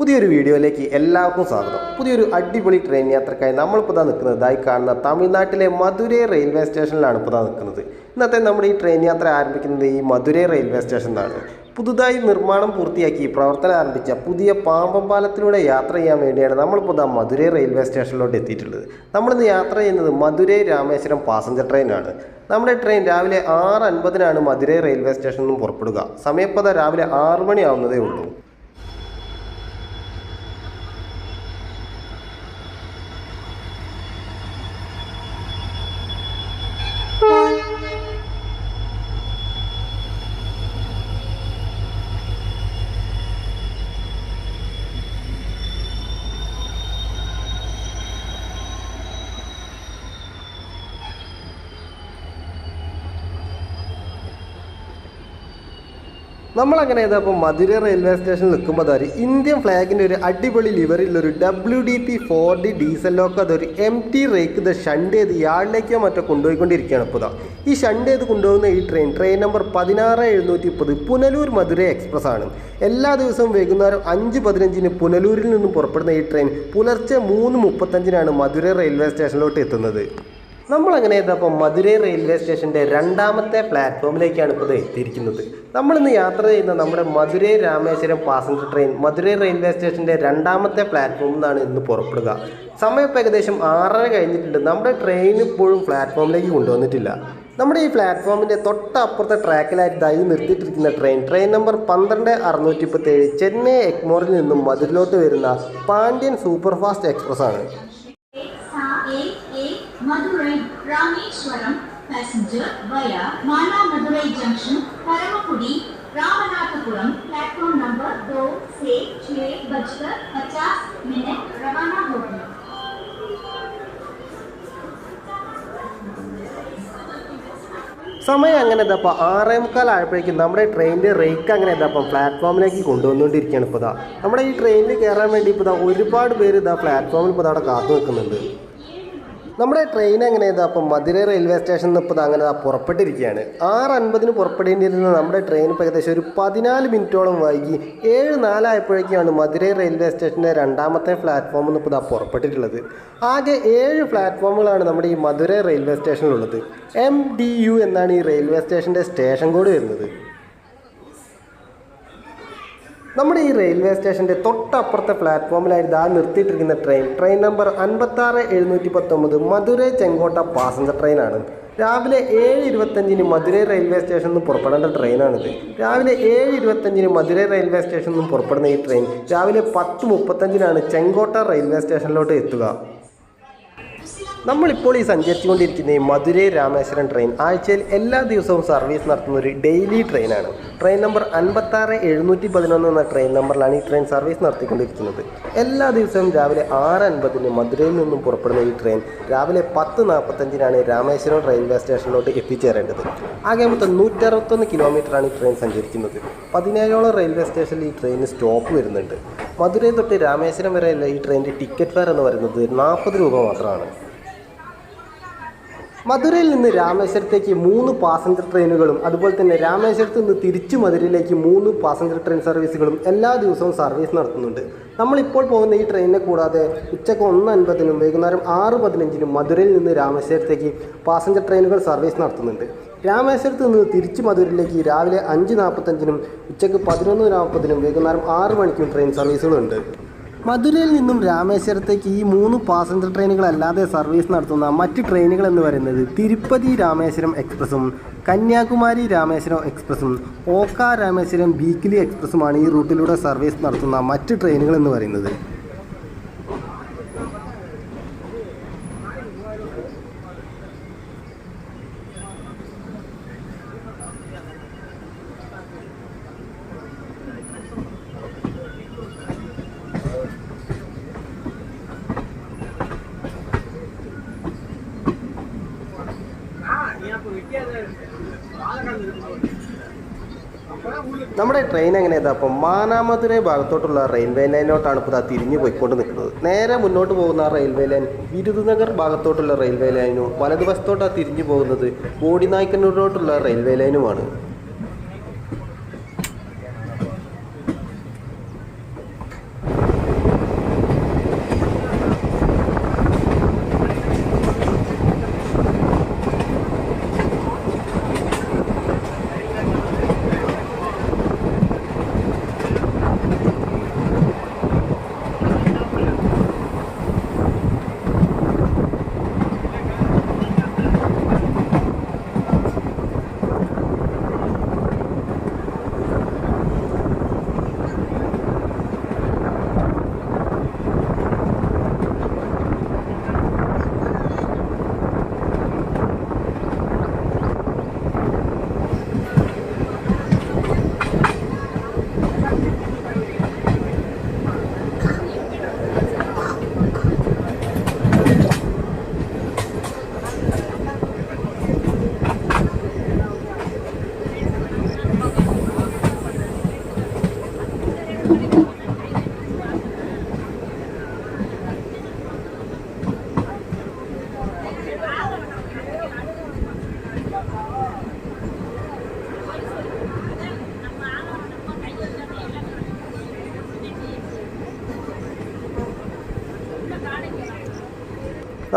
പുതിയൊരു വീഡിയോയിലേക്ക് എല്ലാവർക്കും സ്വാഗതം. പുതിയൊരു അടിപൊളി ട്രെയിൻ യാത്രക്കായി നമ്മളിപ്പോൾ ഇതാ നിൽക്കുന്നത്. ഇതായി കാണുന്ന തമിഴ്നാട്ടിലെ മധുരൈ റെയിൽവേ സ്റ്റേഷനിലാണ് ഇപ്പോൾ ഇതാ നിൽക്കുന്നത്. ഇന്നത്തെ നമ്മുടെ ഈ ട്രെയിൻ യാത്ര ആരംഭിക്കുന്നത് ഈ മധുരൈ റെയിൽവേ സ്റ്റേഷനിലാണ്. പുതുതായി നിർമ്മാണം പൂർത്തിയാക്കി പ്രവർത്തനം ആരംഭിച്ച പുതിയ പാമ്പം പാലത്തിലൂടെ യാത്ര ചെയ്യാൻ വേണ്ടിയാണ് നമ്മളിപ്പോൾ ഇതാ മധുരൈ റെയിൽവേ സ്റ്റേഷനിലോട്ട് എത്തിയിട്ടുള്ളത്. നമ്മളിന്ന് യാത്ര ചെയ്യുന്നത് മധുരൈ രാമേശ്വരം പാസഞ്ചർ ട്രെയിനാണ്. നമ്മുടെ ട്രെയിൻ രാവിലെ ആറ് അൻപതിനാണ് മധുരൈ റെയിൽവേ സ്റ്റേഷനിൽ നിന്നും പുറപ്പെടുക. സമയപ്പത രാവിലെ ആറ് മണിയാവുന്നതേ ഉള്ളൂ. നമ്മളങ്ങനെ ഏതാ ഇപ്പോൾ മധുര റെയിൽവേ സ്റ്റേഷനിൽ നിൽക്കുമ്പോൾ അതൊരു ഇന്ത്യൻ ഫ്ലാഗിന്റെ ഒരു അടിപൊളി ലിവറിലുള്ള ഒരു W D P four D diesel loco അതൊരു എം ടി റേക്ക് ഇത് ഷണ്ട് ചെയ്ത് യാർഡിലേക്കോ മറ്റോ കൊണ്ടുപോയിക്കൊണ്ടിരിക്കുകയാണ് ഇപ്പോൾ ഈ ഷണ്ട് ചെയ്ത് കൊണ്ടുപോകുന്ന ഈ ട്രെയിൻ ട്രെയിൻ നമ്പർ പതിനാറ് എഴുന്നൂറ്റി മുപ്പത് പുനലൂർ മധുര എക്സ്പ്രസ് ആണ്. എല്ലാ ദിവസവും വൈകുന്നേരം അഞ്ച് പതിനഞ്ചിന് പുനലൂരിൽ നിന്നും പുറപ്പെടുന്ന ഈ ട്രെയിൻ പുലർച്ചെ മൂന്ന് മുപ്പത്തഞ്ചിനാണ് മധുര റെയിൽവേ സ്റ്റേഷനിലോട്ട് എത്തുന്നത്. നമ്മളങ്ങനെ ഇതപ്പോൾ മധുരൈ റെയിൽവേ സ്റ്റേഷന്റെ രണ്ടാമത്തെ പ്ലാറ്റ്ഫോമിലേക്കാണ് ഇപ്പോൾ എത്തിയിരിക്കുന്നത്. നമ്മളിന്ന് യാത്ര ചെയ്യുന്ന നമ്മുടെ Madurai Rameswaram passenger train Madurai railway സ്റ്റേഷന്റെ രണ്ടാമത്തെ പ്ലാറ്റ്ഫോമിൽ നിന്നാണ് ഇന്ന് പുറപ്പെടുക. സമയം ഇപ്പോൾ ഏകദേശം ആറര കഴിഞ്ഞിട്ടുണ്ട്. നമ്മുടെ ട്രെയിൻ ഇപ്പോഴും പ്ലാറ്റ്ഫോമിലേക്ക് കൊണ്ടുവന്നിട്ടില്ല. നമ്മുടെ ഈ പ്ലാറ്റ്ഫോമിന്റെ തൊട്ടപ്പുറത്തെ ട്രാക്കിലായിട്ട് ദൈവം നിർത്തിയിട്ടിരിക്കുന്ന ട്രെയിൻ. ട്രെയിൻ നമ്പർ പന്ത്രണ്ട് അറുന്നൂറ്റി മുപ്പത്തേഴ് ചെന്നൈ എക്മോറിൽ നിന്നും മധുരിലോട്ട് വരുന്ന പാണ്ഡ്യൻ സൂപ്പർ ഫാസ്റ്റ് എക്സ്പ്രസ് ആണ് AA Madurai Rameshwaram passenger via Mana Madurai Junction, Paramapudi, Ramanathapuram platform number दो से छह बजकर पचास मिनट रवाना होगी സമയം അങ്ങനെ ഇതപ്പോൾ ആറേ മുക്കാൽ ആയപ്പോഴേക്കും നമ്മുടെ ട്രെയിനിൻ്റെ റേക്ക് അങ്ങനെ ഇതപ്പം പ്ലാറ്റ്ഫോമിലേക്ക് കൊണ്ടുവന്നുകൊണ്ടിരിക്കുകയാണ് ഇപ്പോൾ ഇതാ നമ്മുടെ ഈ ട്രെയിനിൽ കയറാൻ വേണ്ടി ഇപ്പോൾ ഇതാ ഒരുപാട് പേര് ഇതാ പ്ലാറ്റ്ഫോമിൽ ഇപ്പോൾ അവിടെ കാത്തു നിൽക്കുന്നുണ്ട് നമ്മുടെ ട്രെയിൻ എങ്ങനെയാണ് അപ്പം മധുര റെയിൽവേ സ്റ്റേഷനിൽ നിന്ന് ഇപ്പോൾ അങ്ങനെ പുറപ്പെട്ടിരിക്കുകയാണ് ആറ് അൻപതിന് പുറപ്പെടേണ്ടിയിരുന്ന നമ്മുടെ ട്രെയിൻ ഇപ്പോൾ ഏകദേശം ഒരു പതിനാല് മിനിറ്റോളം വൈകി. ഏഴ് നാലായപ്പോഴേക്കാണ് മധുര റെയിൽവേ സ്റ്റേഷന്റെ രണ്ടാമത്തെ പ്ലാറ്റ്ഫോമിൽ നിന്ന് ഇപ്പോൾ ഇതാ പുറപ്പെട്ടിട്ടുള്ളത്. ആകെ ഏഴ് പ്ലാറ്റ്ഫോമുകളാണ് നമ്മുടെ ഈ മധുര റെയിൽവേ സ്റ്റേഷനിലുള്ളത് എം ഡി യു എന്നാണ് ഈ റെയിൽവേ സ്റ്റേഷന്റെ സ്റ്റേഷൻ കോഡ് വരുന്നത്. നമ്മുടെ ഈ റെയിൽവേ സ്റ്റേഷന്റെ തൊട്ടപ്പുറത്തെ പ്ലാറ്റ്ഫോമിലായിരുന്നു ആ നിർത്തിയിട്ടിരിക്കുന്ന ട്രെയിൻ ട്രെയിൻ നമ്പർ അൻപത്താറ് എഴുന്നൂറ്റി പത്തൊമ്പത് മധുരൈ ചെങ്കോട്ട പാസഞ്ചർ ട്രെയിനാണ് രാവിലെ ഏഴ് ഇരുപത്തഞ്ചിന് മധുരൈ റെയിൽവേ സ്റ്റേഷനിൽ നിന്ന് പുറപ്പെടേണ്ട ട്രെയിനാണിത് രാവിലെ ഏഴ് ഇരുപത്തഞ്ചിന് മധുരൈ റെയിൽവേ സ്റ്റേഷനിൽ നിന്നും പുറപ്പെടുന്ന ഈ ട്രെയിൻ രാവിലെ പത്ത് മുപ്പത്തഞ്ചിനാണ് ചെങ്കോട്ട റെയിൽവേ സ്റ്റേഷനിലോട്ട് എത്തുക. നമ്മളിപ്പോൾ ഈ സഞ്ചരിച്ചുകൊണ്ടിരിക്കുന്ന ഈ മധുരൈ രാമേശ്വരം ട്രെയിൻ ആഴ്ചയിൽ എല്ലാ ദിവസവും സർവീസ് നടത്തുന്ന ഒരു ഡെയിലി ട്രെയിനാണ് ട്രെയിൻ നമ്പർ അൻപത്താറ് എഴുന്നൂറ്റി പതിനൊന്ന് എന്ന ട്രെയിൻ നമ്പറിലാണ് ഈ ട്രെയിൻ സർവീസ് നടത്തിക്കൊണ്ടിരിക്കുന്നത്. എല്ലാ ദിവസവും രാവിലെ ആറ് അൻപതിന് മധുരയിൽ നിന്നും പുറപ്പെടുന്ന ഈ ട്രെയിൻ രാവിലെ പത്ത് നാൽപ്പത്തഞ്ചിനാണ് രാമേശ്വരം റെയിൽവേ സ്റ്റേഷനിലോട്ട് എത്തിച്ചേരേണ്ടത്. ആകെ മൊത്തം നൂറ്ററുപത്തൊന്ന് കിലോമീറ്ററാണ് ഈ ട്രെയിൻ സഞ്ചരിക്കുന്നത്. പതിനേഴോളം റെയിൽവേ സ്റ്റേഷനിൽ ഈ ട്രെയിന് സ്റ്റോപ്പ് വരുന്നുണ്ട്. മധുരൈ തൊട്ട് രാമേശ്വരം വരെയുള്ള ഈ ട്രെയിനിന്റെ ടിക്കറ്റ് ഫെയർ എന്ന് പറയുന്നത് നാൽപ്പത് രൂപ മാത്രമാണ്. മധുരയിൽ നിന്ന് രാമേശ്വരത്തേക്ക് മൂന്ന് പാസഞ്ചർ ട്രെയിനുകളും അതുപോലെ തന്നെ രാമേശ്വരത്ത് നിന്ന് തിരിച്ചു മധുരയിലേക്ക് മൂന്ന് പാസഞ്ചർ ട്രെയിൻ സർവീസുകളും എല്ലാ ദിവസവും സർവീസ് നടത്തുന്നുണ്ട്. നമ്മളിപ്പോൾ പോകുന്ന ഈ ട്രെയിനിനെ കൂടാതെ ഉച്ചയ്ക്ക് ഒന്ന് അൻപതിനും വൈകുന്നേരം ആറ് പതിനഞ്ചിനും മധുരയിൽ നിന്ന് രാമേശ്വരത്തേക്ക് പാസഞ്ചർ ട്രെയിനുകൾ സർവീസ് നടത്തുന്നുണ്ട്. രാമേശ്വരത്ത് നിന്ന് തിരിച്ചു മധുരയിലേക്ക് രാവിലെ അഞ്ച് നാൽപ്പത്തഞ്ചിനും ഉച്ചയ്ക്ക് പതിനൊന്ന് നാൽപ്പതിനും വൈകുന്നേരം ആറ് മണിക്കും ട്രെയിൻ സർവീസുകളുണ്ട് മധുരയിൽ നിന്നും രാമേശ്വരത്തേക്ക് ഈ മൂന്ന് പാസഞ്ചർ ട്രെയിനുകളല്ലാതെ സർവീസ് നടത്തുന്ന മറ്റ് ട്രെയിനുകൾ എന്ന് പറയുന്നത് തിരുപ്പതി രാമേശ്വരം എക്സ്പ്രസും കന്യാകുമാരി രാമേശ്വരം എക്സ്പ്രസും ഓക്ക രാമേശ്വരം വീക്കിലി എക്സ്പ്രസുമാണ് ഈ റൂട്ടിലൂടെ സർവീസ് നടത്തുന്ന മറ്റ് ട്രെയിനുകൾ എന്ന് പറയുന്നത്. നമ്മുടെ ട്രെയിൻ എങ്ങനെ ഇതാ? അപ്പം മാനാമധുരൈ ഭാഗത്തോട്ടുള്ള റെയിൽവേ ലൈനിലോട്ടാണ് ഇപ്പോൾ തിരിഞ്ഞു പോയിക്കൊണ്ട് നിൽക്കുന്നത്. നേരെ മുന്നോട്ട് പോകുന്ന റെയിൽവേ ലൈൻ വിരുദുനഗർ ഭാഗത്തോട്ടുള്ള റെയിൽവേ ലൈനും വലതുവശത്തോട്ടാണ് തിരിഞ്ഞു പോകുന്നത് ബോഡിനായ്ക്കന്നൂരിലോട്ടുള്ള റെയിൽവേ ലൈനുമാണ്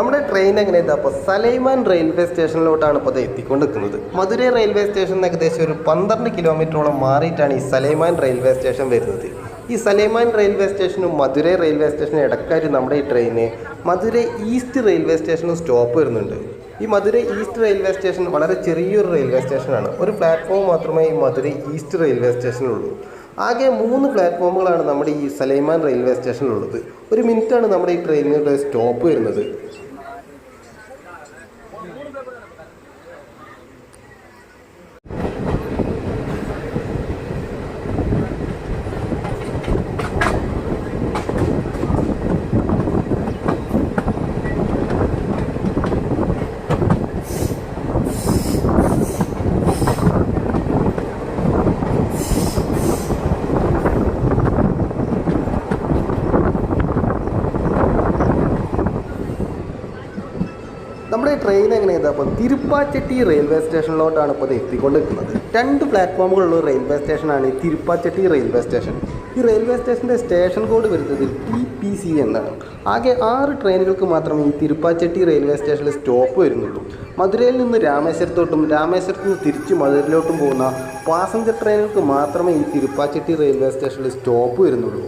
നമ്മുടെ ട്രെയിൻ എങ്ങനെ ഇതാ അപ്പോൾ സലൈമാൻ റെയിൽവേ സ്റ്റേഷനിലോട്ടാണ് ഇപ്പോൾ ഇത് എത്തിക്കൊണ്ടിരിക്കുന്നത്. മധുരൈ റെയിൽവേ സ്റ്റേഷൻ ഏകദേശം ഒരു പന്ത്രണ്ട് കിലോമീറ്ററോളം മാറിയിട്ടാണ് ഈ സലൈമാൻ റെയിൽവേ സ്റ്റേഷൻ വരുന്നത്. ഈ സലൈമാൻ റെയിൽവേ സ്റ്റേഷനും മധുരൈ റെയിൽവേ സ്റ്റേഷനും ഇടക്കായിട്ട് നമ്മുടെ ഈ ട്രെയിന് മധുരൈ ഈസ്റ്റ് റെയിൽവേ സ്റ്റേഷനും സ്റ്റോപ്പ് വരുന്നുണ്ട്. ഈ മധുരൈ ഈസ്റ്റ് റെയിൽവേ സ്റ്റേഷൻ വളരെ ചെറിയൊരു റെയിൽവേ സ്റ്റേഷനാണ് ഒരു പ്ലാറ്റ്ഫോം മാത്രമേ ഈ മധുരൈ ഈസ്റ്റ് റെയിൽവേ സ്റ്റേഷനിലുള്ളൂ ആകെ മൂന്ന് പ്ലാറ്റ്ഫോമുകളാണ് നമ്മുടെ ഈ സലൈമാൻ റെയിൽവേ സ്റ്റേഷനിലുള്ളത് ഒരു മിനിറ്റാണ് നമ്മുടെ ഈ ട്രെയിനിന്റെ സ്റ്റോപ്പ് വരുന്നത് നമ്മുടെ ട്രെയിൻ എങ്ങനെ ഇതാ അപ്പോൾ തിരുപ്പാച്ചട്ടി റെയിൽവേ സ്റ്റേഷനിലോട്ടാണ് ഇപ്പോൾ എത്തിക്കൊണ്ടിരിക്കുന്നത്. രണ്ട് പ്ലാറ്റ്ഫോമുകളുള്ള റെയിൽവേ സ്റ്റേഷനാണ് ഈ തിരുപ്പാച്ചട്ടി റെയിൽവേ സ്റ്റേഷൻ ഈ റെയിൽവേ സ്റ്റേഷന്റെ സ്റ്റേഷൻ കോഡ് വരുന്നത് ടി പി സി എന്നാണ്. ആകെ ആറ് ട്രെയിനുകൾക്ക് മാത്രമേ ഈ തിരുപ്പാച്ചട്ടി റെയിൽവേ സ്റ്റേഷനിൽ സ്റ്റോപ്പ് വരുന്നുള്ളൂ. മധുരയിൽ നിന്ന് രാമേശ്വരത്തോട്ടും രാമേശ്വരത്ത് നിന്ന് തിരിച്ച് മധുരയിലോട്ടും പോകുന്ന പാസഞ്ചർ ട്രെയിനുകൾക്ക് മാത്രമേ ഈ തിരുപ്പാച്ചട്ടി റെയിൽവേ സ്റ്റേഷനിൽ സ്റ്റോപ്പ് വരുന്നുള്ളൂ.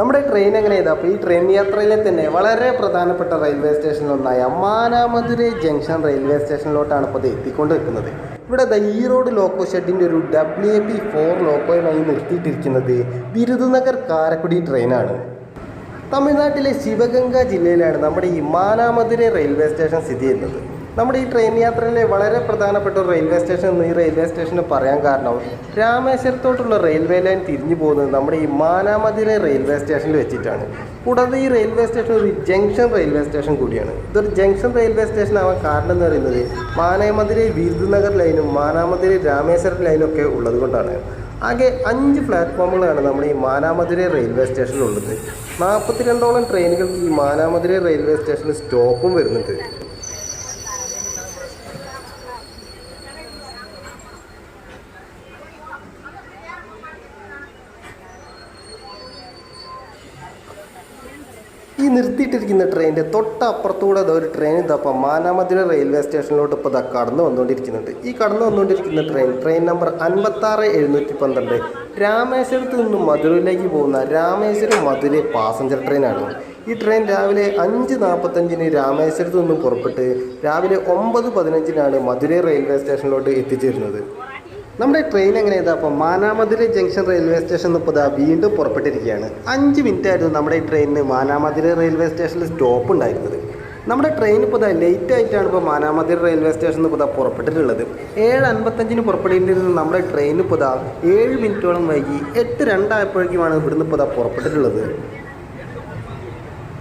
നമ്മുടെ ട്രെയിൻ എങ്ങനെ ചെയ്താൽ അപ്പോൾ ഈ ട്രെയിൻ യാത്രയിലെ തന്നെ വളരെ പ്രധാനപ്പെട്ട റെയിൽവേ സ്റ്റേഷനിലൊന്നായ മാനാമധുരൈ ജംഗ്ഷൻ റെയിൽവേ സ്റ്റേഷനിലോട്ടാണ് ഇപ്പോൾ എത്തിക്കൊണ്ട് നിൽക്കുന്നത് ഇവിടെ ദ ഈ റോഡ് ലോക്കോ ഷെഡിന്റെ ഒരു ഡബ്ല്യു എ പി ഫോർ ലോക്കോയുമായി നിർത്തിയിട്ടിരിക്കുന്നത് ബിരുദനഗർ കാരക്കുടി ട്രെയിനാണ് തമിഴ്നാട്ടിലെ ശിവഗംഗ ജില്ലയിലാണ് നമ്മുടെ ഈ മാനാമധുരൈ റെയിൽവേ സ്റ്റേഷൻ സ്ഥിതി ചെയ്യുന്നത്. നമ്മുടെ ഈ ട്രെയിൻ യാത്രയിലെ വളരെ പ്രധാനപ്പെട്ട ഒരു റെയിൽവേ സ്റ്റേഷൻ എന്ന് ഈ റെയിൽവേ സ്റ്റേഷന് പറയാൻ കാരണം രാമേശ്വരത്തോട്ടുള്ള റെയിൽവേ ലൈൻ തിരിഞ്ഞു പോകുന്നത് നമ്മുടെ ഈ മാനാമധുരൈ റെയിൽവേ സ്റ്റേഷനിൽ വെച്ചിട്ടാണ്. കൂടാതെ ഈ റെയിൽവേ സ്റ്റേഷൻ ഒരു ജംഗ്ഷൻ റെയിൽവേ സ്റ്റേഷൻ കൂടിയാണ്. ഇതൊരു ജംഗ്ഷൻ റെയിൽവേ സ്റ്റേഷൻ ആവാൻ കാരണം എന്ന് പറയുന്നത് മാനാമധുരൈ വിരുദ്നഗർ ലൈനും മാനാമധുരൈ രാമേശ്വരം ലൈനും ഒക്കെ ഉള്ളത് കൊണ്ടാണ്. ആകെ അഞ്ച് പ്ലാറ്റ്ഫോമുകളാണ് നമ്മുടെ ഈ മാനാമതിരെ റെയിൽവേ സ്റ്റേഷനിലുള്ളത് നാൽപ്പത്തിരണ്ടോളം ട്രെയിനുകൾക്ക് ഈ മാനാമതിരെ റെയിൽവേ സ്റ്റേഷനിൽ സ്റ്റോപ്പും വരുന്നുണ്ട് ഈ നിർത്തിയിട്ടിരിക്കുന്ന ട്രെയിനിന്റെ തൊട്ടപ്പുറത്തൂടെ ഒരു ട്രെയിൻ ഇതപ്പം മാനാമതിര റെയിൽവേ സ്റ്റേഷനിലോട്ട് ഇപ്പോൾ ഇതാ കടന്നു വന്നുകൊണ്ടിരിക്കുന്നുണ്ട്. ഈ കടന്നു വന്നുകൊണ്ടിരിക്കുന്ന ട്രെയിൻ ട്രെയിൻ നമ്പർ അൻപത്താറ് എഴുന്നൂറ്റി പന്ത്രണ്ട് രാമേശ്വരത്ത് നിന്നും മധുരയിലേക്ക് പോകുന്ന രാമേശ്വരം മധുര പാസഞ്ചർ ട്രെയിനാണ്. ഈ ട്രെയിൻ രാവിലെ അഞ്ച് നാൽപ്പത്തഞ്ചിന് രാമേശ്വരത്ത് നിന്നും പുറപ്പെട്ട് രാവിലെ ഒമ്പത് പതിനഞ്ചിനാണ് മധുര റെയിൽവേ സ്റ്റേഷനിലോട്ട് എത്തിച്ചേരുന്നത്. നമ്മുടെ ട്രെയിൻ എങ്ങനെ ഇതാ? അപ്പോൾ മാനാമതിരി ജംഗ്ഷൻ റെയിൽവേ സ്റ്റേഷൻ ഇപ്പോൾ വീണ്ടും പുറപ്പെട്ടിരിക്കുകയാണ്. അഞ്ച് മിനിറ്റ് ആയിരുന്നു നമ്മുടെ ഈ ട്രെയിനിന് മാനാമതിരി റെയിൽവേ സ്റ്റേഷനിൽ സ്റ്റോപ്പ് ഉണ്ടായിരുന്നത്. നമ്മുടെ ട്രെയിൻ ഇപ്പോൾ ഇതാ ലേറ്റ് ആയിട്ടാണ് ഇപ്പോൾ മാനാമതിരി റെയിൽവേ സ്റ്റേഷനിൽ ഇപ്പോൾ പുറപ്പെട്ടിട്ടുള്ളത്. ഏഴ് അൻപത്തഞ്ചിന് പുറപ്പെടേണ്ടിയിരുന്ന നമ്മുടെ ട്രെയിൻ ഇപ്പോൾ ഏഴ് മിനിറ്റോളം വൈകി എട്ട് രണ്ടായപ്പോഴേക്കുമാണ് ഇവിടുന്ന് ഇപ്പോൾ പുറപ്പെട്ടിട്ടുള്ളത്.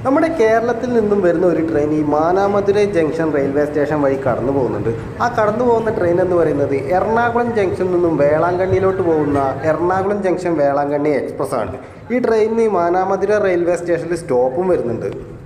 നമ്മുടെ കേരളത്തിൽ നിന്നും വരുന്ന ഒരു ട്രെയിൻ ഈ മാനാമധുരൈ ജംഗ്ഷൻ റെയിൽവേ സ്റ്റേഷൻ വഴി കടന്നു പോകുന്നുണ്ട്. ആ കടന്നു പോകുന്ന ട്രെയിൻ എന്ന് പറയുന്നത് എറണാകുളം ജംഗ്ഷനിൽ നിന്നും വേളാങ്കണ്ണിയിലോട്ട് പോകുന്ന എറണാകുളം ജംഗ്ഷൻ വേളാങ്കണ്ണി എക്സ്പ്രസ് ആണ്. ഈ ട്രെയിനിന് മാനാമധുര റെയിൽവേ സ്റ്റേഷനിൽ സ്റ്റോപ്പും വരുന്നുണ്ട്.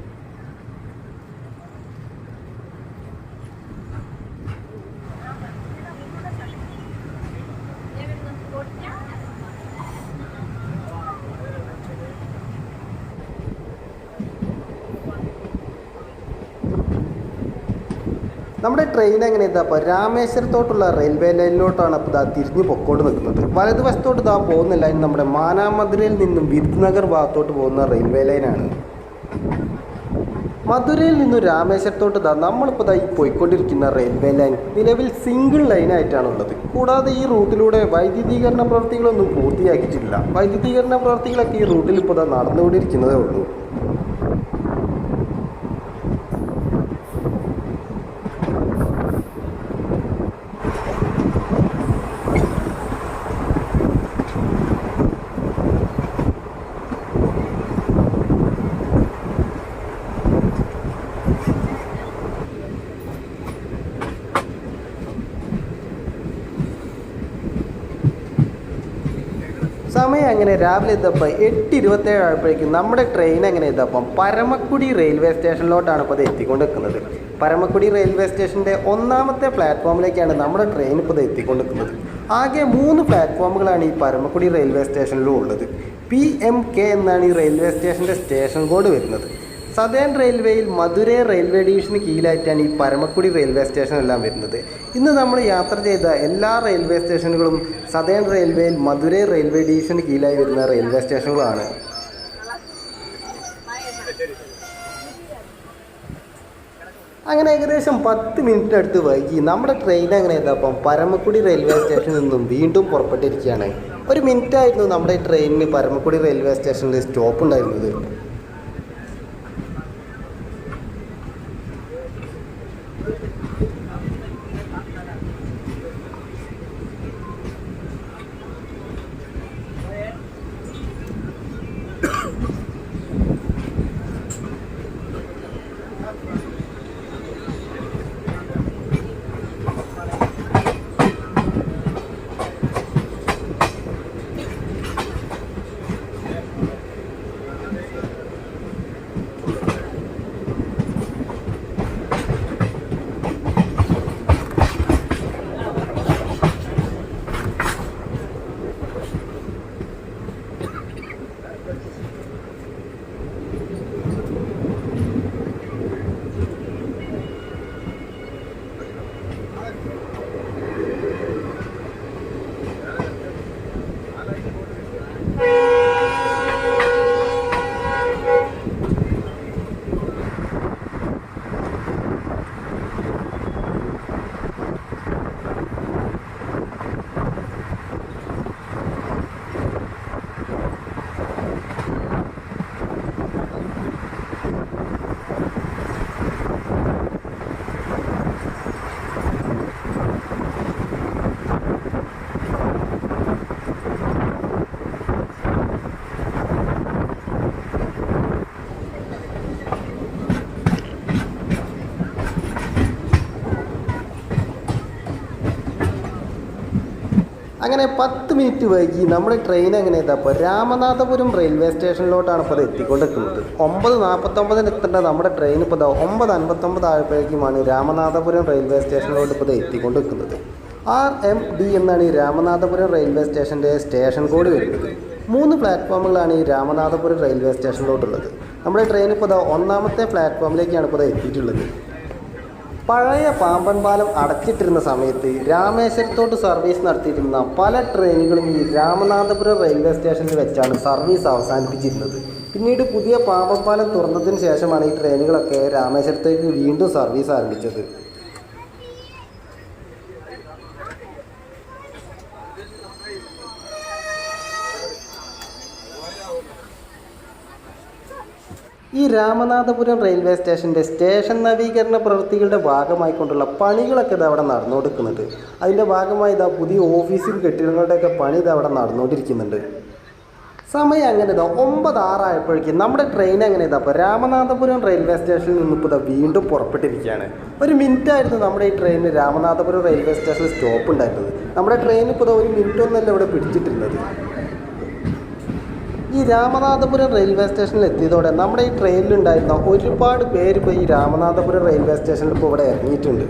നമ്മുടെ ട്രെയിൻ എങ്ങനെ ഇതാ രാമേശ്വരത്തോട്ടുള്ള റെയിൽവേ ലൈനിലോട്ടാണ് അപ്പോൾ ഇതാ തിരിഞ്ഞു പൊക്കോട്ട് നിൽക്കുന്നത്. വലതുവശത്തോട്ട് ഇതാ പോകുന്ന ലൈൻ നമ്മുടെ മാനാമധുരയിൽ നിന്നും വിരുദ്നഗർ ഭാഗത്തോട്ട് പോകുന്ന റെയിൽവേ ലൈനാണ് മധുരയിൽ നിന്നും രാമേശ്വരത്തോട്ട് ഇതാ നമ്മളിപ്പോൾ ഇതായി പോയിക്കൊണ്ടിരിക്കുന്ന റെയിൽവേ ലൈൻ നിലവിൽ സിംഗിൾ ലൈനായിട്ടാണുള്ളത് കൂടാതെ ഈ റൂട്ടിലൂടെ വൈദ്യുതീകരണ പ്രവൃത്തികളൊന്നും പൂർത്തിയാക്കിയിട്ടില്ല. വൈദ്യുതീകരണ പ്രവൃത്തികളൊക്കെ ഈ റൂട്ടിൽ ഇപ്പോൾ ഇതാ നടന്നുകൊണ്ടിരിക്കുന്നതേ ഉള്ളൂ സമയം അങ്ങനെ രാവിലെ എത്തപ്പോൾ എട്ട് ഇരുപത്തേഴ് ആയപ്പോഴേക്കും നമ്മുടെ ട്രെയിൻ എങ്ങനെ എത്തപ്പം പരമക്കുടി റെയിൽവേ സ്റ്റേഷനിലോട്ടാണ് ഇപ്പോൾ ഇത് എത്തിക്കൊണ്ട് നിൽക്കുന്നത് പരമക്കുടി റെയിൽവേ സ്റ്റേഷന്റെ ഒന്നാമത്തെ പ്ലാറ്റ്ഫോമിലേക്കാണ് നമ്മുടെ ട്രെയിൻ ഇപ്പോൾ ഇത് എത്തിക്കൊണ്ട് നിൽക്കുന്നത് ആകെ മൂന്ന് പ്ലാറ്റ്ഫോമുകളാണ് ഈ പരമക്കുടി റെയിൽവേ സ്റ്റേഷനിലും ഉള്ളത് പി എം കെ എന്നാണ് ഈ റെയിൽവേ സ്റ്റേഷന്റെ സ്റ്റേഷൻ കോഡ് വരുന്നത്. സദേൺ റെയിൽവേയിൽ മധുരൈ റെയിൽവേ ഡിവിഷന് കീഴിലായിട്ടാണ് ഈ പരമക്കുടി റെയിൽവേ സ്റ്റേഷനെല്ലാം വരുന്നത്. ഇന്ന് നമ്മൾ യാത്ര ചെയ്ത എല്ലാ റെയിൽവേ സ്റ്റേഷനുകളും സദേൺ റെയിൽവേയിൽ മധുരൈ റെയിൽവേ ഡിവിഷന് കീഴിലായി വരുന്ന റെയിൽവേ സ്റ്റേഷനുകളാണ് അങ്ങനെ ഏകദേശം പത്ത് മിനിറ്റ് അടുത്ത് വൈകി. നമ്മുടെ ട്രെയിൻ അങ്ങനെ എത്താപ്പം പരമക്കുടി റെയിൽവേ സ്റ്റേഷനിൽ നിന്നും വീണ്ടും പുറപ്പെട്ടിരിക്കുകയാണ്. ഒരു മിനിറ്റായിരുന്നു നമ്മുടെ ട്രെയിനിന് പരമക്കുടി റെയിൽവേ സ്റ്റേഷനിൽ സ്റ്റോപ്പ് ഉണ്ടായിരുന്നത്. അങ്ങനെ പത്ത് മിനിറ്റ് വൈകി നമ്മുടെ ട്രെയിൻ എങ്ങനെ എത്താപ്പോൾ രാമനാഥപുരം റെയിൽവേ സ്റ്റേഷനിലോട്ടാണ് ഇപ്പോൾ അത് എത്തിക്കൊണ്ടിരിക്കുന്നത്. ഒമ്പത് നാൽപ്പത്തൊമ്പതിന് എത്തേണ്ട നമ്മുടെ ട്രെയിൻ ഇപ്പോൾ ദാ ഒമ്പത് അൻപത്തൊമ്പത് ആയപ്പോഴേക്കുമാണ് രാമനാഥപുരം റെയിൽവേ സ്റ്റേഷനിലോട്ട് ഇപ്പോൾ ഇത് എത്തിക്കൊണ്ടിരിക്കുന്നത്. ആർ എം ഡി എന്നാണ് ഈ രാമനാഥപുരം റെയിൽവേ സ്റ്റേഷന്റെ സ്റ്റേഷൻ കോഡ് വരുന്നത്. മൂന്ന് പ്ലാറ്റ്ഫോമുകളാണ് ഈ രാമനാഥപുരം റെയിൽവേ സ്റ്റേഷനിലോട്ടുള്ളത് നമ്മുടെ ട്രെയിൻ ഇപ്പോൾ ഒന്നാമത്തെ പ്ലാറ്റ്ഫോമിലേക്കാണ് ഇപ്പോൾ ഇത് എത്തിയിട്ടുള്ളത്. പഴയ പാമ്പൻ പാലം അടച്ചിട്ടിരുന്ന സമയത്ത് രാമേശ്വരത്തോട്ട് സർവീസ് നടത്തിയിരുന്ന പല ട്രെയിനുകളും ഈ രാമനാഥപുരം റെയിൽവേ സ്റ്റേഷനിൽ വെച്ചാണ് സർവീസ് അവസാനിപ്പിച്ചിരുന്നത്. പിന്നീട് പുതിയ പാമ്പൻ പാലം തുറന്നതിന് ശേഷമാണ് ഈ ട്രെയിനുകളൊക്കെ രാമേശ്വരത്തേക്ക് വീണ്ടും സർവീസ് ആരംഭിച്ചത്. ഈ രാമനാഥപുരം റെയിൽവേ സ്റ്റേഷന്റെ സ്റ്റേഷൻ നവീകരണ പ്രവൃത്തികളുടെ ഭാഗമായിക്കൊണ്ടുള്ള പണികളൊക്കെ ഇത് അവിടെ നടന്നുകൊടുക്കുന്നുണ്ട്. അതിന്റെ ഭാഗമായി ഇതാ പുതിയ ഓഫീസും കെട്ടിടങ്ങളുടെയൊക്കെ പണി ഇത് അവിടെ നടന്നുകൊണ്ടിരിക്കുന്നുണ്ട്. സമയം അങ്ങനെ ഇതാ ഒമ്പത് ആറായപ്പോഴേക്കും നമ്മുടെ ട്രെയിൻ അങ്ങനെ ഇതാ അപ്പോൾ രാമനാഥപുരം റെയിൽവേ സ്റ്റേഷനിൽ നിന്ന് ഇപ്പോൾ ഇതാ വീണ്ടും പുറപ്പെട്ടിരിക്കുകയാണ്. ഒരു മിനിറ്റ് ആയിരുന്നു നമ്മുടെ ഈ ട്രെയിനിന് രാമനാഥപുരം റെയിൽവേ സ്റ്റേഷനിൽ സ്റ്റോപ്പ് ഉണ്ടായിരുന്നത്. നമ്മുടെ ട്രെയിൻ ഇതാ ഒരു മിനിറ്റ് ഒന്നല്ല ഇവിടെ പിടിച്ചിട്ടിരുന്നത്. ഈ രാമനാഥപുരം റെയിൽവേ സ്റ്റേഷനിൽ എത്തിയതോടെ നമ്മുടെ ഈ ട്രെയിനിലുണ്ടായിരുന്ന ഒരുപാട് പേര് ഇപ്പോൾ ഈ രാമനാഥപുരം റെയിൽവേ സ്റ്റേഷനിൽ ഇപ്പോൾ ഇവിടെ ഇറങ്ങിയിട്ടുണ്ട്.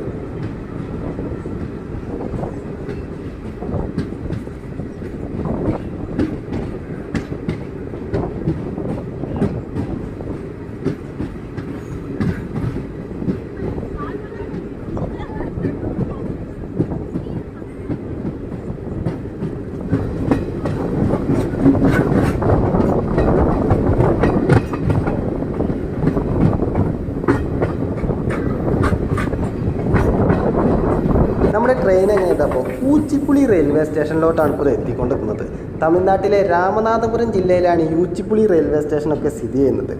ഇതപ്പോൾ ഊച്ചിപ്പുളി റെയിൽവേ സ്റ്റേഷനിലോട്ടാണ് ഇപ്പോൾ എത്തിക്കൊണ്ടിരിക്കുന്നത്. തമിഴ്നാട്ടിലെ രാമനാഥപുരം ജില്ലയിലാണ് യൂച്ചിപ്പുളി റെയിൽവേ സ്റ്റേഷനൊക്കെ സ്ഥിതി ചെയ്യുന്നത്.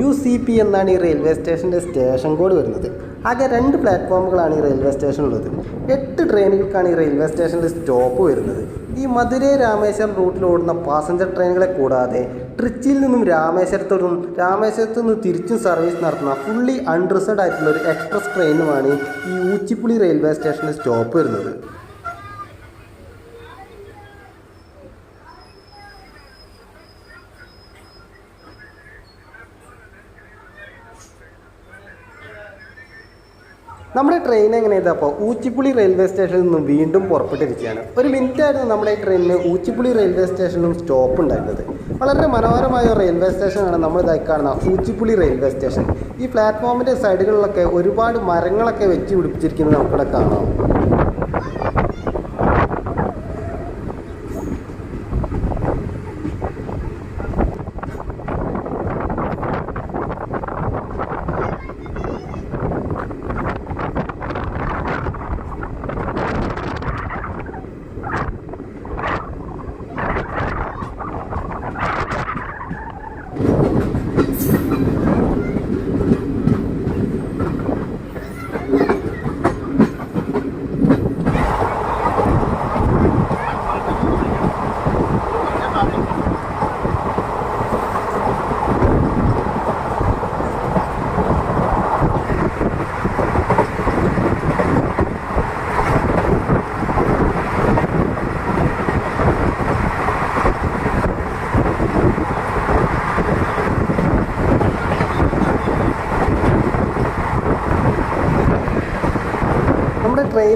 യു സി പി എന്നാണ് ഈ റെയിൽവേ സ്റ്റേഷന്റെ സ്റ്റേഷൻ കോഡ് വരുന്നത്. ആകെ രണ്ട് പ്ലാറ്റ്ഫോമുകളാണ് ഈ റെയിൽവേ സ്റ്റേഷനുള്ളത്. എട്ട് ട്രെയിനുകൾക്കാണ് ഈ റെയിൽവേ സ്റ്റേഷനിൽ സ്റ്റോപ്പ് വരുന്നത്. ഈ മധുരൈ രാമേശ്വരം റൂട്ടിൽ ഓടുന്ന പാസഞ്ചർ ട്രെയിനുകളെ കൂടാതെ ട്രിച്ചിയിൽ നിന്നും രാമേശ്വരത്തോടും രാമേശ്വരത്തു നിന്ന് തിരിച്ചും സർവീസ് നടത്തുന്ന ഫുള്ളി അൺറിസർഡ് ആയിട്ടുള്ള ഒരു എക്സ്പ്രസ് ട്രെയിനുമാണ് ഈ ഊച്ചിപ്പുളി റെയിൽവേ സ്റ്റേഷനിൽ സ്റ്റോപ്പ് വരുന്നത്. നമ്മുടെ ട്രെയിൻ എങ്ങനെ അപ്പോൾ ഊച്ചിപ്പുളി റെയിൽവേ സ്റ്റേഷനിൽ നിന്നും വീണ്ടും പുറപ്പെട്ടിരിക്കുകയാണ്. ഒരു മിനിറ്റ് ആയിരുന്നു നമ്മുടെ ഈ ട്രെയിനിന് ഊച്ചിപ്പുളി റെയിൽവേ സ്റ്റേഷനിലും സ്റ്റോപ്പ് ഉണ്ടായിരുന്നത്. വളരെ മനോഹരമായ റെയിൽവേ സ്റ്റേഷനാണ് നമ്മൾ ഇതായി കാണുന്ന ഊച്ചിപ്പുളി റെയിൽവേ സ്റ്റേഷൻ ഈ പ്ലാറ്റ്ഫോമിന്റെ സൈഡുകളിലൊക്കെ ഒരുപാട് മരങ്ങളൊക്കെ വെച്ച് പിടിപ്പിച്ചിരിക്കുന്നത് നമുക്കിവിടെ കാണാം.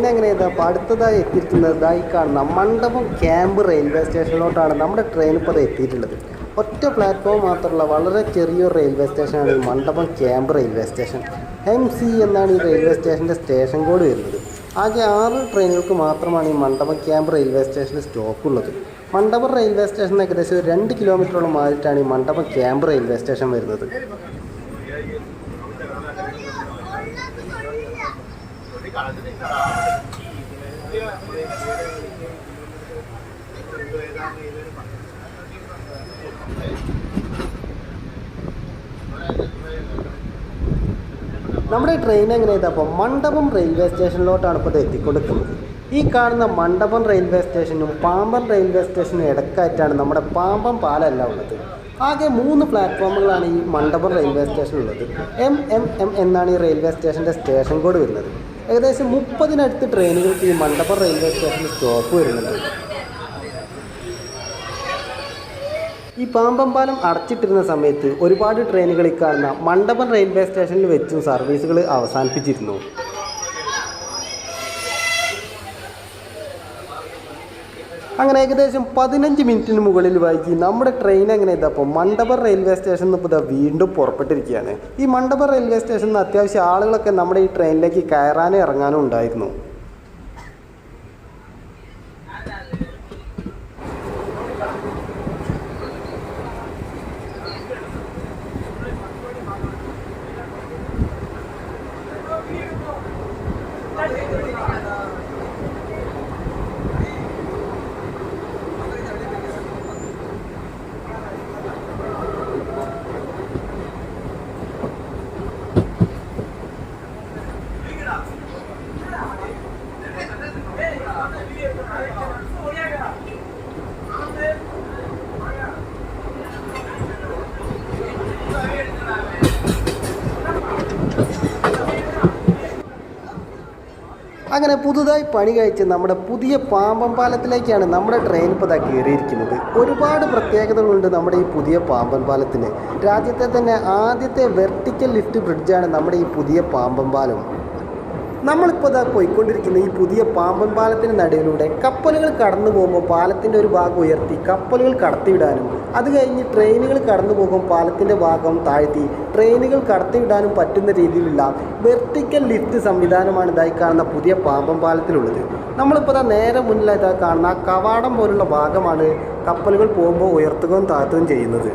ട്രെയിൻ എങ്ങനെ ഇതാ അപ്പോൾ അടുത്തതായി എത്തിയിരിക്കുന്നത് ഇതായി കാണുന്ന മണ്ഡപം ക്യാമ്പ് റെയിൽവേ സ്റ്റേഷനിലോട്ടാണ് നമ്മുടെ ട്രെയിൻ ഇപ്പോൾ എത്തിയിട്ടുള്ളത്. ഒറ്റ പ്ലാറ്റ്ഫോം മാത്രമുള്ള വളരെ ചെറിയൊരു റെയിൽവേ സ്റ്റേഷനാണ് ഈ Mandapam camp railway station. M C എന്നാണ് ഈ റെയിൽവേ സ്റ്റേഷന്റെ സ്റ്റേഷൻ കോഡ് വരുന്നത്. ആകെ ആറ് ട്രെയിനുകൾക്ക് മാത്രമാണ് ഈ മണ്ഡപം ക്യാമ്പ് റെയിൽവേ സ്റ്റേഷനിൽ സ്റ്റോപ്പ് ഉള്ളത് മണ്ഡപം റെയിൽവേ സ്റ്റേഷൻ ഏകദേശം ഒരു രണ്ട് കിലോമീറ്ററോളം മാറിയിട്ടാണ് ഈ മണ്ഡപം ക്യാമ്പ് റെയിൽവേ സ്റ്റേഷൻ വരുന്നത്. നമ്മുടെ ട്രെയിൻ എങ്ങനെയാണ് അപ്പോൾ മണ്ഡപം റെയിൽവേ സ്റ്റേഷനിലോട്ടാണ് ഇപ്പോൾ എത്തിക്കൊടുക്കുന്നത്. ഈ കാണുന്ന മണ്ഡപം റെയിൽവേ സ്റ്റേഷനും പാമ്പൻ റെയിൽവേ സ്റ്റേഷനും ഇടക്കായിട്ടാണ് നമ്മുടെ പാമ്പം പാലല്ല ഉള്ളത്. ആകെ മൂന്ന് പ്ലാറ്റ്ഫോമുകളാണ് ഈ മണ്ഡപം റെയിൽവേ സ്റ്റേഷനുള്ളത് എം എം എം എന്നാണ് ഈ റെയിൽവേ സ്റ്റേഷന്റെ സ്റ്റേഷൻ കോഡ് വരുന്നത്. ഏകദേശം മുപ്പതിനടുത്ത് ട്രെയിനുകൾക്ക് ഈ മണ്ഡപം റെയിൽവേ സ്റ്റേഷനിൽ സ്റ്റോപ്പ് വരുന്നുണ്ട്. ഈ പാമ്പം പാലം അടച്ചിട്ടിരുന്ന സമയത്ത് ഒരുപാട് ട്രെയിനുകൾ ഈ മണ്ഡപം റെയിൽവേ സ്റ്റേഷനിൽ വെച്ചും സർവീസുകൾ അവസാനിപ്പിച്ചിരുന്നു. അങ്ങനെ ഏകദേശം പതിനഞ്ച് മിനിറ്റിന് മുകളിൽ വൈകി നമ്മുടെ ട്രെയിൻ എങ്ങനെ ഇതപ്പോൾ മണ്ഡപം റെയിൽവേ സ്റ്റേഷനിൽ നിന്ന് ഇപ്പോൾ വീണ്ടും പുറപ്പെട്ടിരിക്കുകയാണ്. ഈ മണ്ഡപം റെയിൽവേ സ്റ്റേഷനിൽ നിന്ന് അത്യാവശ്യം ആളുകളൊക്കെ നമ്മുടെ ഈ ട്രെയിനിലേക്ക് കയറാനും ഇറങ്ങാനും ഉണ്ടായിരുന്നു. അങ്ങനെ പുതുതായി പണി കഴിച്ച് നമ്മുടെ പുതിയ പാമ്പം പാലത്തിലേക്കാണ് നമ്മുടെ ട്രെയിൻ ഇപ്പോൾ ഇതാ കയറിയിരിക്കുന്നത് ഒരുപാട് പ്രത്യേകതകളുണ്ട് നമ്മുടെ ഈ പുതിയ പാമ്പൻ പാലത്തിന്. രാജ്യത്തെ തന്നെ ആദ്യത്തെ വെർട്ടിക്കൽ ലിഫ്റ്റ് ബ്രിഡ്ജാണ് നമ്മുടെ ഈ പുതിയ പാമ്പം പാലം. നമ്മളിപ്പോൾ ഇതാ പോയിക്കൊണ്ടിരിക്കുന്ന ഈ പുതിയ പാമ്പൻ പാലത്തിന് നടുവിലൂടെ കപ്പലുകൾ കടന്നു പോകുമ്പോൾ പാലത്തിന്റെ ഒരു ഭാഗം ഉയർത്തി കപ്പലുകൾ കടത്തിവിടാനും അത് കഴിഞ്ഞ് ട്രെയിനുകൾ കടന്നു പോകുമ്പോൾ പാലത്തിന്റെ ഭാഗം താഴ്ത്തി. ട്രെയിനുകൾ കടത്തിവിടാനും പറ്റുന്ന രീതിയിലുള്ള വെർട്ടിക്കൽ ലിഫ്റ്റ് സംവിധാനമാണ് ഇതായി കാണുന്ന പുതിയ പാമ്പൻ പാലത്തിലുള്ളത്. നമ്മളിപ്പോൾ ഇതാ നേരെ മുന്നിലായി കാണുന്ന കവാടം പോലുള്ള ഭാഗമാണ് കപ്പലുകൾ പോകുമ്പോൾ ഉയർത്തുകയും താഴ്ത്തുകയും ചെയ്യുന്നത്.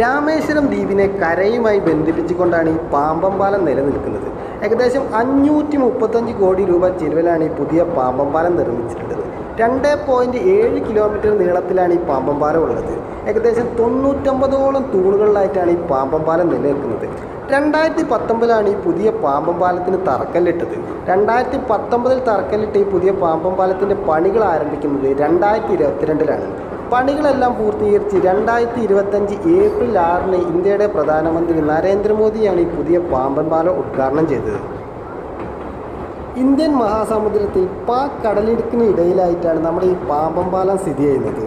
രാമേശ്വരം ദ്വീപിനെ കരയുമായി ബന്ധിപ്പിച്ചുകൊണ്ടാണ് ഈ പാമ്പം പാലം നിലനിൽക്കുന്നത്. ഏകദേശം അഞ്ഞൂറ്റി മുപ്പത്തഞ്ച് കോടി രൂപ ചിലവിലാണ് ഈ പുതിയ പാമ്പം പാലം നിർമ്മിച്ചിട്ടുള്ളത്. രണ്ട് പോയിന്റ് ഏഴ് കിലോമീറ്റർ നീളത്തിലാണ് ഈ പാമ്പം പാലം ഉള്ളത്. ഏകദേശം തൊണ്ണൂറ്റമ്പതോളം തൂണുകളിലായിട്ടാണ് ഈ പാമ്പം പാലം നിലനിൽക്കുന്നത്. രണ്ടായിരത്തി പത്തൊമ്പതിലാണ് ഈ പുതിയ പാമ്പം പാലത്തിന് തറക്കല്ലിട്ടത്. രണ്ടായിരത്തി പത്തൊമ്പതിൽ തറക്കല്ലിട്ട് ഈ പുതിയ പാമ്പം പാലത്തിന്റെ പണികൾ ആരംഭിക്കുന്നത് രണ്ടായിരത്തി ഇരുപത്തിരണ്ടിലാണ് പണികളെല്ലാം പൂർത്തീകരിച്ച് രണ്ടായിരത്തി ഇരുപത്തഞ്ച് ഏപ്രിൽ ആറിന് ഇന്ത്യയുടെ പ്രധാനമന്ത്രി നരേന്ദ്രമോദിയാണ് ഈ പുതിയ പാമ്പൻ പാലം ഉദ്ഘാടനം ചെയ്തത്. ഇന്ത്യൻ മഹാസമുദ്രത്തിൽ പാക് കടലിടുക്കിന് ഇടയിലായിട്ടാണ് നമ്മുടെ ഈ പാമ്പൻ പാലം സ്ഥിതി ചെയ്യുന്നത്.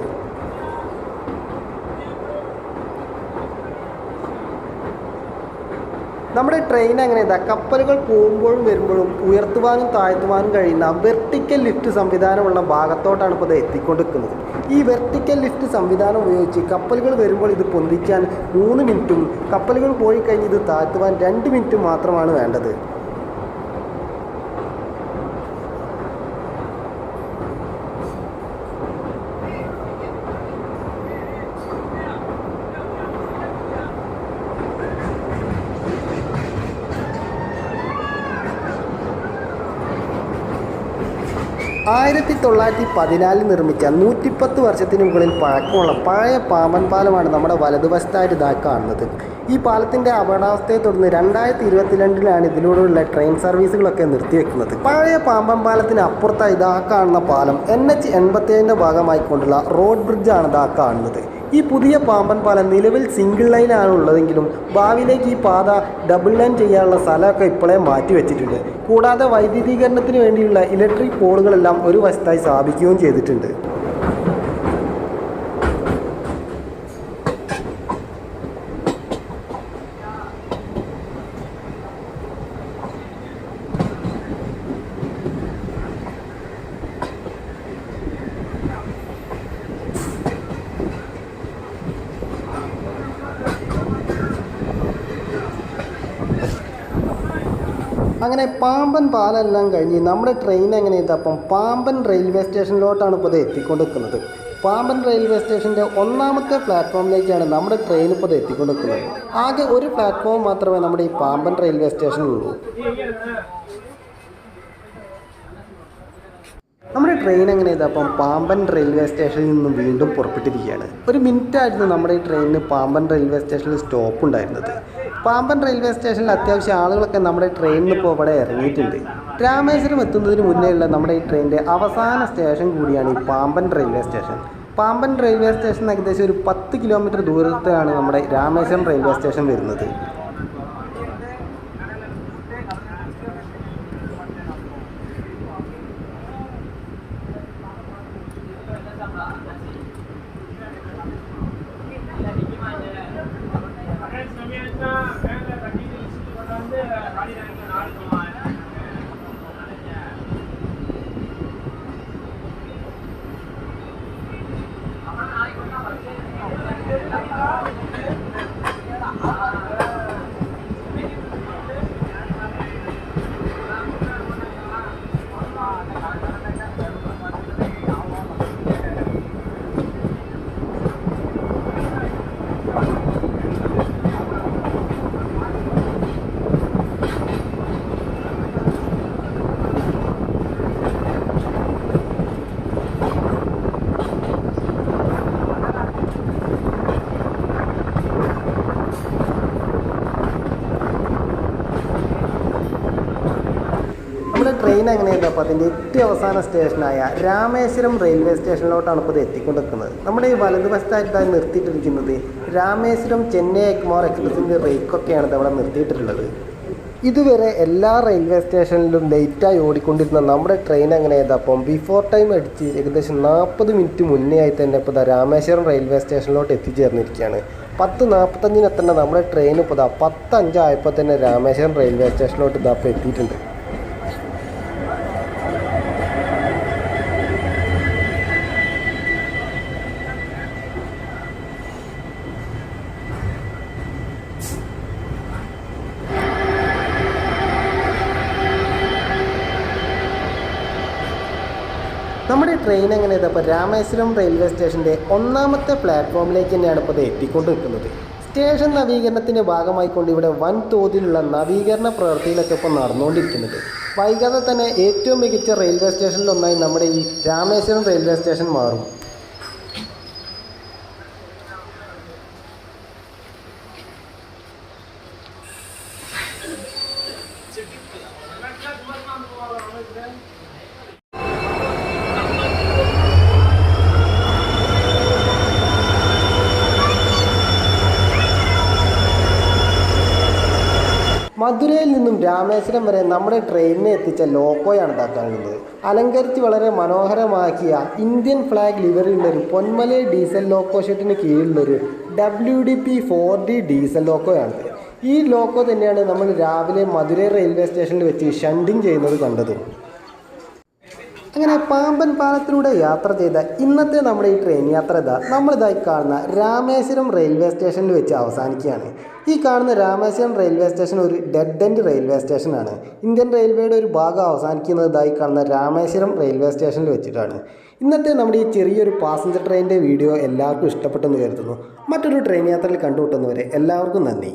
നമ്മുടെ ട്രെയിൻ അങ്ങനെ ഇതാ? കപ്പലുകൾ പോകുമ്പോഴും വരുമ്പോഴും ഉയർത്തുവാനും താഴ്ത്തുവാനും കഴിയുന്ന വെർട്ടിക്കൽ ലിഫ്റ്റ് സംവിധാനമുള്ള ഭാഗത്തോട്ടാണ് ഇപ്പോൾ ഇത് എത്തിക്കൊണ്ടിരിക്കുന്നത്. ഈ വെർട്ടിക്കൽ ലിഫ്റ്റ് സംവിധാനം ഉപയോഗിച്ച് കപ്പലുകൾ വരുമ്പോൾ ഇത് പൊന്തിക്കാൻ മൂന്ന് മിനിറ്റും കപ്പലുകൾ പോയി കഴിഞ്ഞ് ഇത് താഴ്ത്തുവാൻ രണ്ട് മിനിറ്റും മാത്രമാണ് വേണ്ടത്. ആയിരത്തി തൊള്ളായിരത്തി പതിനാലിൽ നിർമ്മിച്ച നൂറ്റിപ്പത്ത് വർഷത്തിന് മുകളിൽ പഴക്കമുള്ള പഴയ പാമ്പൻ പാലമാണ് നമ്മുടെ വലതുവശത്തായിട്ട് ഇതാ കാണുന്നത്. ഈ പാലത്തിന്റെ അപകടാവസ്ഥയെ തുടർന്ന് രണ്ടായിരത്തി ഇരുപത്തിരണ്ടിലാണ് ഇതിലൂടെയുള്ള ട്രെയിൻ സർവീസുകളൊക്കെ നിർത്തിവെക്കുന്നത്. പഴയ പാമ്പൻ പാലത്തിന് അപ്പുറത്തായി ഇതാ കാണുന്ന പാലം എൻ എച്ച് എൺപത്തേഴിന്റെ ഭാഗമായിക്കൊണ്ടുള്ള റോഡ് ബ്രിഡ്ജാണ് ഇതാ കാണുന്നത്. ഈ പുതിയ പാമ്പൻ പാലം നിലവിൽ സിംഗിൾ ലൈനാണ് ഉള്ളതെങ്കിലും ഭാവിയിലേക്ക് ഈ പാത ഡബിൾ ലൈൻ ചെയ്യാനുള്ള സ്ഥലമൊക്കെ ഇപ്പോഴേ മാറ്റി വെച്ചിട്ടുണ്ട്. കൂടാതെ വൈദ്യുതീകരണത്തിന് വേണ്ടിയുള്ള ഇലക്ട്രിക് പോളുകളെല്ലാം ഒരു വശത്തായി സ്ഥാപിക്കുകയും ചെയ്തിട്ടുണ്ട്. അങ്ങനെ പാമ്പൻ പാലെല്ലാം കഴിഞ്ഞ് നമ്മുടെ ട്രെയിൻ എങ്ങനെ ഇതപ്പം പാമ്പൻ റെയിൽവേ സ്റ്റേഷനിലോട്ടാണ് ഇപ്പോൾ ഇത് എത്തിക്കൊണ്ടിരിക്കുന്നത്. പാമ്പൻ റെയിൽവേ സ്റ്റേഷന്റെ ഒന്നാമത്തെ പ്ലാറ്റ്ഫോമിലേക്കാണ് നമ്മുടെ ട്രെയിൻ ഇപ്പോൾ എത്തിക്കൊണ്ടിരിക്കുന്നത്. ആകെ ഒരു പ്ലാറ്റ്ഫോം മാത്രമേ നമ്മുടെ ഈ പാമ്പൻ റെയിൽവേ സ്റ്റേഷനിലുള്ളൂ നമ്മുടെ ട്രെയിൻ എങ്ങനെ ഇതപ്പം പാമ്പൻ റെയിൽവേ സ്റ്റേഷനിൽ നിന്ന് വീണ്ടും പുറപ്പെട്ടിരിക്കുകയാണ്. ഒരു മിനിറ്റ് ആയിരുന്നു നമ്മുടെ ഈ ട്രെയിനിന് പാമ്പൻ റെയിൽവേ സ്റ്റേഷനിൽ സ്റ്റോപ്പ് ഉണ്ടായിരുന്നത്. പാമ്പൻ റെയിൽവേ സ്റ്റേഷനിൽ അത്യാവശ്യം ആളുകളൊക്കെ നമ്മുടെ ട്രെയിനിൽ ഇപ്പോൾ ഇവിടെ ഇറങ്ങിയിട്ടുണ്ട്. രാമേശ്വരം എത്തുന്നതിന് മുന്നേയുള്ള നമ്മുടെ ഈ ട്രെയിനിന്റെ അവസാന സ്റ്റേഷൻ കൂടിയാണ് ഈ Pamban railway station Pamban railway station ഏകദേശം ഒരു പത്ത് കിലോമീറ്റർ ദൂരത്താണ് നമ്മുടെ രാമേശ്വരം റെയിൽവേ സ്റ്റേഷൻ വരുന്നത് നമ്മുടെ ട്രെയിൻ എങ്ങനെയാണ് അപ്പോൾ അതിന്റെ ഏറ്റവും അവസാന സ്റ്റേഷനായ രാമേശ്വരം റെയിൽവേ സ്റ്റേഷനിലോട്ടാണ് ഇപ്പോൾ ഇത് എത്തിക്കൊണ്ടിരിക്കുന്നത്. നമ്മുടെ ഈ വലതുവശത്തായിട്ടാണ് നിർത്തിയിട്ടിരിക്കുന്നത് രാമേശ്വരം ചെന്നൈ എക്മോർ എക്സ്പ്രസിന്റെ റേക്കൊക്കെയാണ് ഇത് അവിടെ നിർത്തിയിട്ടുള്ളത്. ഇതുവരെ എല്ലാ റെയിൽവേ സ്റ്റേഷനിലും ലേറ്റായി ഓടിക്കൊണ്ടിരുന്ന നമ്മുടെ ട്രെയിൻ എങ്ങനെ അപ്പം ബിഫോർ ടൈം അടിച്ച് ഏകദേശം നാൽപ്പത് മിനിറ്റ് മുന്നേ ആയി തന്നെ ഇപ്പോൾ രാമേശ്വരം റെയിൽവേ സ്റ്റേഷനിലോട്ട് എത്തിച്ചേർന്നിരിക്കുകയാണ്. പത്ത് നാൽപ്പത്തഞ്ചിനെത്തേണ്ട നമ്മുടെ ട്രെയിൻ ഇപ്പോൾ പത്തഞ്ചായപ്പോൾ തന്നെ രാമേശ്വരം റെയിൽവേ സ്റ്റേഷനിലോട്ട് ഇതാ ഇപ്പോൾ എത്തിയിട്ടുണ്ട് നമ്മുടെ ട്രെയിൻ എങ്ങനെ അപ്പോൾ രാമേശ്വരം റെയിൽവേ സ്റ്റേഷന്റെ ഒന്നാമത്തെ പ്ലാറ്റ്ഫോമിലേക്ക് തന്നെയാണ് ഇപ്പോൾ ഇത് എത്തിക്കൊണ്ട് നിൽക്കുന്നത് സ്റ്റേഷൻ നവീകരണത്തിന്റെ ഭാഗമായിക്കൊണ്ട് ഇവിടെ വൻതോതിലുള്ള നവീകരണ പ്രവൃത്തിയിലൊക്കെ ഇപ്പോൾ നടന്നുകൊണ്ടിരിക്കുന്നത്. വൈകാതെ തന്നെ ഏറ്റവും മികച്ച റെയിൽവേ സ്റ്റേഷനിലൊന്നായി നമ്മുടെ ഈ രാമേശ്വരം റെയിൽവേ സ്റ്റേഷൻ മാറും മധുരയിൽ നിന്നും രാമേശ്വരം വരെ നമ്മുടെ ട്രെയിനിനെ എത്തിച്ച ലോക്കോയാണ് ഇതാക്കാനുള്ളത്. അലങ്കരിച്ച് വളരെ മനോഹരമാക്കിയ ഇന്ത്യൻ ഫ്ലാഗ് ലിവറിയുള്ള ഒരു പൊന്മല ഡീസൽ ലോക്കോ ഷെട്ടിന് കീഴിലുള്ളൊരു W D P four D diesel ലോക്കോയാണിത്. ഈ ലോക്കോ തന്നെയാണ് നമ്മൾ രാവിലെ മധുരൈ റെയിൽവേ സ്റ്റേഷനിൽ വെച്ച് ഷണ്ടിങ് ചെയ്യുന്നത് കണ്ടത്. അങ്ങനെ പാമ്പൻ പാലത്തിലൂടെ യാത്ര ചെയ്ത ഇന്നത്തെ നമ്മുടെ ഈ ട്രെയിൻ യാത്ര ഇതാ നമ്മളിതായി കാണുന്ന രാമേശ്വരം റെയിൽവേ സ്റ്റേഷനിൽ വെച്ച് അവസാനിക്കുകയാണ്. ഈ കാണുന്ന രാമേശ്വരം റെയിൽവേ സ്റ്റേഷൻ ഒരു ഡെഡ് എൻഡ് റെയിൽവേ സ്റ്റേഷനാണ് ഇന്ത്യൻ റെയിൽവേയുടെ ഒരു ഭാഗം അവസാനിക്കുന്നത് ഇതായി കാണുന്ന രാമേശ്വരം റെയിൽവേ സ്റ്റേഷനിൽ വെച്ചിട്ടാണ്. ഇന്നത്തെ നമ്മുടെ ഈ ചെറിയൊരു പാസഞ്ചർ ട്രെയിനിന്റെ വീഡിയോ എല്ലാവർക്കും ഇഷ്ടപ്പെട്ടെന്ന് കരുതുന്നു. മറ്റൊരു ട്രെയിൻ യാത്രയിൽ കണ്ടുമുട്ടുന്നവരെ എല്ലാവർക്കും നന്ദി.